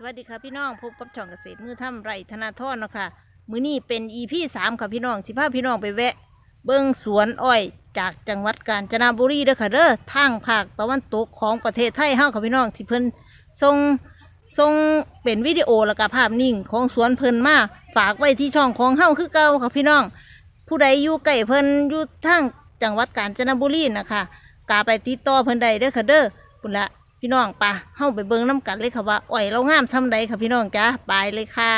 สวัสดีค่ะพี่น้องพบกับช่องเกษตรมือถ้ำไร่ธนาทรเนาะค่ะ มื้อนี้เป็นอีพีสามค่ะพี่น้องสิพาพี่น้องไปแวะ เบิ้งสวนอ้อยจากจังหวัดกาญจนบุรีเด้อค่ะเด้อทางภาคตะวันตกของประเทศไทยเฮาค่ะพี่น้องที่เพิ่นส่งส่งเป็นวิดีโอแล้วก็ภาพนิ่งของสวนเพิ่นมาฝากไว้ที่ช่องของเฮาคือเก่าค่ะพี่น้อง ผู้ใดอยู่ใกล้เพิ่นอยู่ทางจังหวัดกาญจนบุรีนะคะกาไปติดต่อเพิ่นได้เด้อค่ะเด้อปุ่นละ พี่น้องปะเฮาไปเบิ่งน้กันเลยค่ะว่าอ้อยเรางามซำใดค่ะพี่น้องจ้าไปเลยค่ะ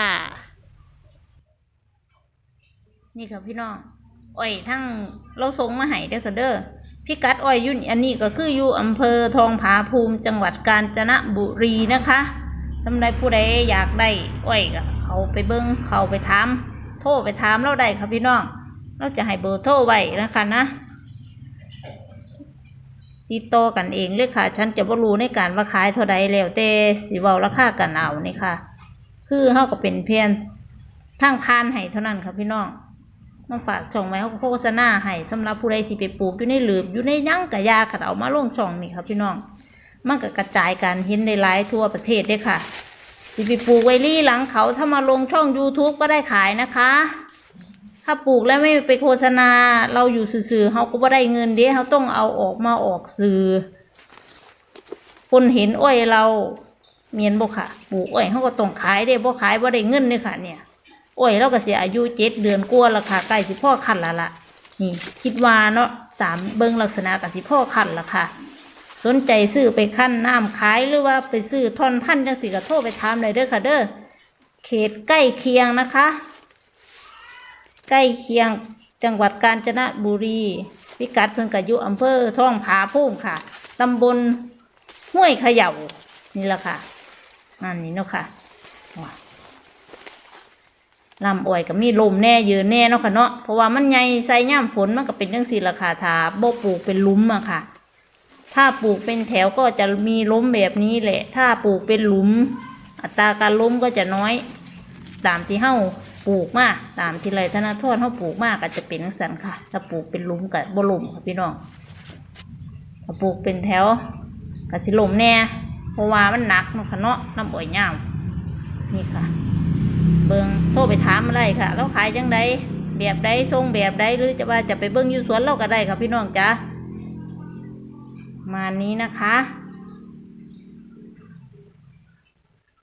นี่ค่ะพี่น้องอ้อยทั้งเราส่งมาให้เด้อค่ะเด้อพิกัดอ้อยยุ่นอันนี้ก็คืออยู่อำเภอทองผาภูมิจังหวัดกาญจนบุรีนะคะสำหรับผู้ใดอยากได้อ้อยก็เขาไปเบิ้งเขาไปถาม โทรไปถามเราได้ค่ะพี่น้อง เราจะให้เบอร์โทรไว้นะคะนะ ติดต่อกันเองเลยค่ะ ฉันจะบ่รู้ในการว่าขายเท่าใดแล้วแต่สิเว้าราคากันเอานี่ค่ะ คือเฮาก็เป็นเพียงทางพานให้เท่านั้นค่ะพี่น้องมาฝากช่องไว้เขาโฆษณาให้สำหรับผู้ใดที่ไปปลูกอยู่ในหลืบอยู่ในยังกะยาขัดเอามาลงช่องนี่ค่ะพี่น้องมันก็กระจายการเห็นในหลายทั่วประเทศเด้ค่ะสิไปปลูกไวรี่หลังเขาถ้ามาลงช่อง YouTube ก็ได้ขายนะคะ ถ้าปลูกแล้วไม่ไปโฆษณา เราอยู่สื่อๆเขาก็บ่ได้เงินเด้เขาต้องเอาออกมาออกสื่อ คนเห็นอ้อยเรา เมียนบ่ค่ะ ปลูกอ้อยเขาก็ต้องขายเด้บ่ขายบ่ได้เงินเลยค่ะ เนี่ยอ้อยเราก็เสียอายุเจ็ดเดือนกว่าละค่ะใกล้สิพ่อคันละละนี่คิดว่าเนาะตามเบิ่งลักษณะกับสิพ่อคันละค่ะ สนใจซื้อไปขั้นน้ำขายหรือว่าไปซื้อท่อนพันจังสิก็โทรไปถามเลยเด้อค่ะเด้อเขตใกล้เคียงนะคะ ใกล้เคียงจังหวัดกาญจนบุรีพิกัดเพิ่นก็อยู่อำเภอท่องผาภูมิค่ะตำบลห้วยเขย่านี่แหละค่ะนั่นนี่เนาะค่ะลำอ้อยก็มีลมแน่เยืนแน่เนาะค่ะเนาะเพราะว่ามันใหญ่ใส่ย่ามฝนมันก็เป็นจังสี่ราคาถาบ่ปลูกเป็นลุมอะค่ะ ถ้าปลูกเป็นแถวก็จะมีล้มแบบนี้แหละ ถ้าปลูกเป็นหลุม อัตราการล้มก็จะน้อยตามที่เฮ้า ปลูกมากตามที่ไรธนาทอดเฮ้าปลูกมากก็จะเป็นจังสันค่ะ ถ้าปลูกเป็นลุมกับบลุมค่ะพี่น้องถ้าปลูกเป็นแถวก็สิลมแน่เพราะว่ามันหนักเนาะค่ะนาะน้ำอ่อยยาวนี่ค่ะ เบิงโทรไปถามมาได้ค่ะเราขายจังใดแบบใดทรงแบบใดหรือจะว่าจะไปเบิ้งอยู่สวนเราก็ได้ค่ะพี่น้องจ้ามานี้นะคะ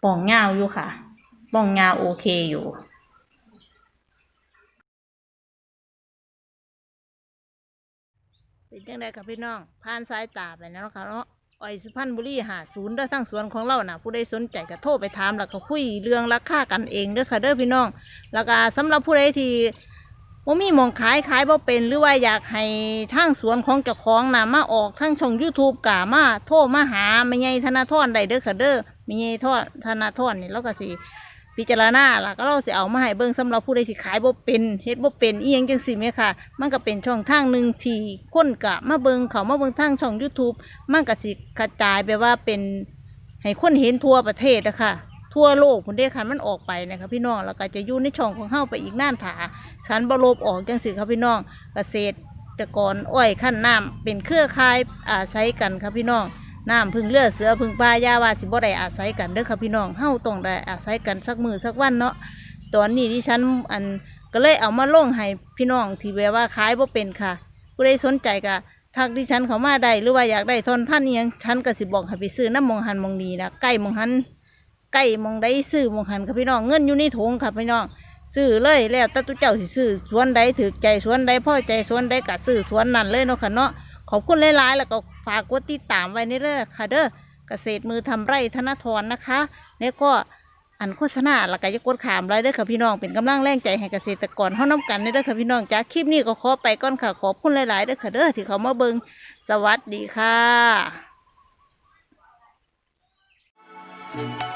ป่องเงาอยู่ค่ะป่องเงาโอเคอยู่ เป็นจังไดกับพี่น้องผ่านสายตาไปแล้วเนาะค่ะเนาะอ้อยสุพรรณบุรีหาศูนย์เด้อทั้งสวนของเราน่ะ ผู้ใดสนใจก็โทรไปถามแล้วก็คุยเรื่องราคากันเองเด้อค่ะเด้อพี่น้อง แล้วก็สำหรับผู้ใดที่ว่ามีหมองขายขายบ่เป็นหรือว่าอยากให้ทางสวนของเจ้าของน่ะมาออกทางช่อง YouTube กะมาโทรมาหาแม่ใหญ่ธนาธรได้เด้อค่ะเด้อแม่ใหญ่ทอดธนาธรนี่เราก็สิ พิจารณาล่ะก็เราสิเอามาให้เบิ่งสำหรับผู้ใดที่ขายบ่เป็นเฮ็ดบ่เป็นอีหยังจังซี่แม่ค่ะ มันก็เป็นช่องทางหนึ่งที่คนกะมาเบิ่งเขามาเบิ่งทางช่อง YouTube มันก็สิกระจายไปว่าเป็นให้คนเห็นทั่วประเทศนะคะทั่วโลกพุ่นเด้ค่ะมันออกไปนะคะพี่น้องแล้วก็จะอยู่ในช่องของเฮาไปอีกนานถาฉันบ่ลบออกจังซี่ค่ะพี่น้องเกษตรกรอ้อยขั้นน้ำเป็นเครือข่ายอาศัยกันค่ะพี่น้อง น้ำพึ่งเลือเสือพึ่งปลายาว่าสิบ่ได้อาศัยกันเด้อค่ะพี่น้องเฮาต้องได้อาศัยกันสักมือสักวันเนาะตอนนี้ที่ฉันอันก็เลยเอามาลงให้พี่น้องที่แบบว่าขายบ่เป็นค่ะผู้ใดสนใจก็ทักที่ฉันเขามาได้หรือว่าอยากได้ทอนพันธุ์อิหยังฉันก็สิบอกให้ไปซื้อน้ำมองหันมองนีนะใกล้มองหันใกล้มองได้ซื้อมองหันค่ะพี่น้องเงินอยู่ในถุงค่ะพี่น้องซื้อเลยแล้วต่ตุเจ้าสิซื้อสวนใดถือใจสวนใดพ่อใจสวนใดก็ซื้อสวนนั่นเลยเนาะค่ะเนาะขอบคุณหลายๆแล้วก็ ฝากกดติดตามไว้ในเรื่องค่ะเด้อเกษตรมือทำไร่ธนทรนะคะ แล้วก็อันโฆษณาแล้วก็จะกดขามไรเด้อค่ะพี่น้องเป็นกำลังแรงใจให้เกษตรกรเฮาน้กันในเด้อค่ะพี่น้องจากคลิปนี้ก็ขอไปก่อนค่ะขอบคุณหลายๆเด้อค่ะเด้อที่เขามาเบิงสวัสดีค่ะ Thank